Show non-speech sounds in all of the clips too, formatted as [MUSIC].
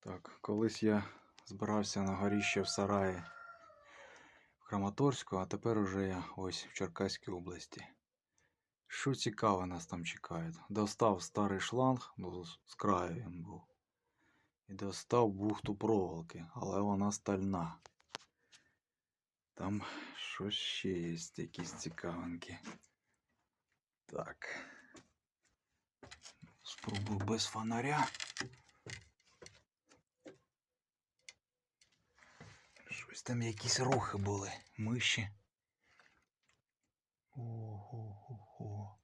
Так, колись я збирався на горіще в Сараї в Краматорську, а тепер уже я ось в Черкаській області. Що цікаве нас там чекає? Достав старий шланг, ну, з- краю він був. І достав бухту проволоки, але вона стальна. Там щось ще є, якісь цікавинки. Так. Спробую без фонаря. Щось там якісь рухи були, миші. Ого-го-го.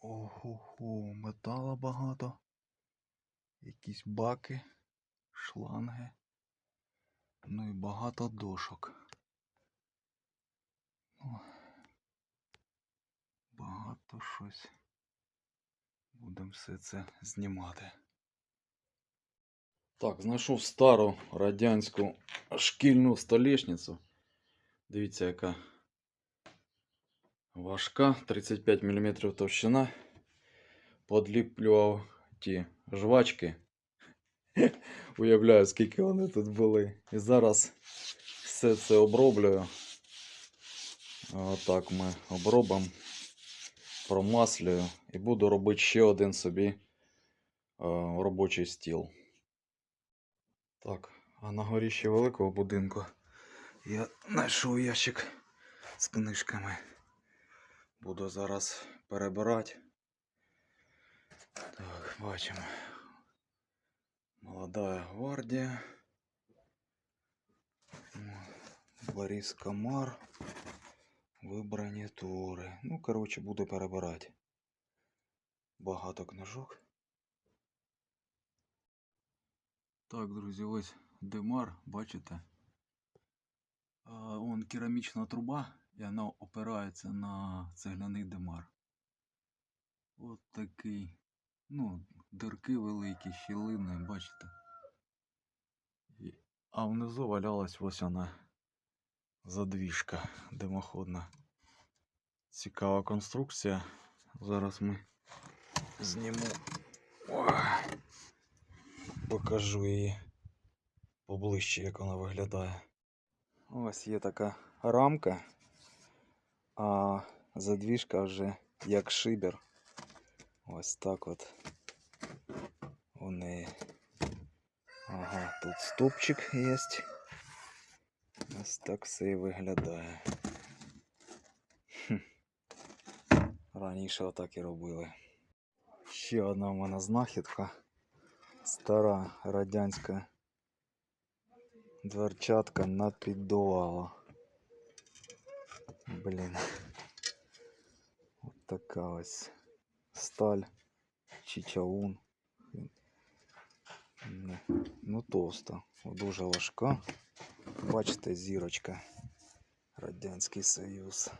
Ого-го, метала багато. Якісь баки, шланги. Ну і багато дошок. О, багато щось. Будемо все це знімати. Так, знайшов стару радянську шкільну столешницю. Дивіться, яка важка, 35 мм товщина. Подліплював ті жвачки. [LAUGHS] Уявляю, скільки вони тут були. І зараз все це оброблюю. Отак ми обробимо, промаслюю і буду робити ще один собі е, робочий стіл. Так, а на горіщі великого будинку я знайшов ящик з книжками. Буду зараз перебирати. Так, бачимо. Молодая гвардія. Борис Комар. Вибрані тури. Ну, коротше, буду перебирати. Багато книжок. Так, друзі, ось димар, бачите? А, он керамічна труба, і вона опирається на цегляний димар. От такий. Ну, дирки великі, щілини, бачите. А внизу валялась ось вона задвіжка димоходна. Цікава конструкція. Зараз ми зніму. Покажу її поближче, як вона виглядає. Ось є така рамка, а задвіжка вже як шибер. Ось так от у неї. Ага, тут стопчик є. Ось так все і виглядає. Хм. Раніше отак і робили. Ще одна в мене знахідка. Стара радянська дверчатка на піддувало. Блін. От така ось сталь, чичаун. Ну, Ну, товста, дуже важка. Бачите, зірочка. Радянський Союз.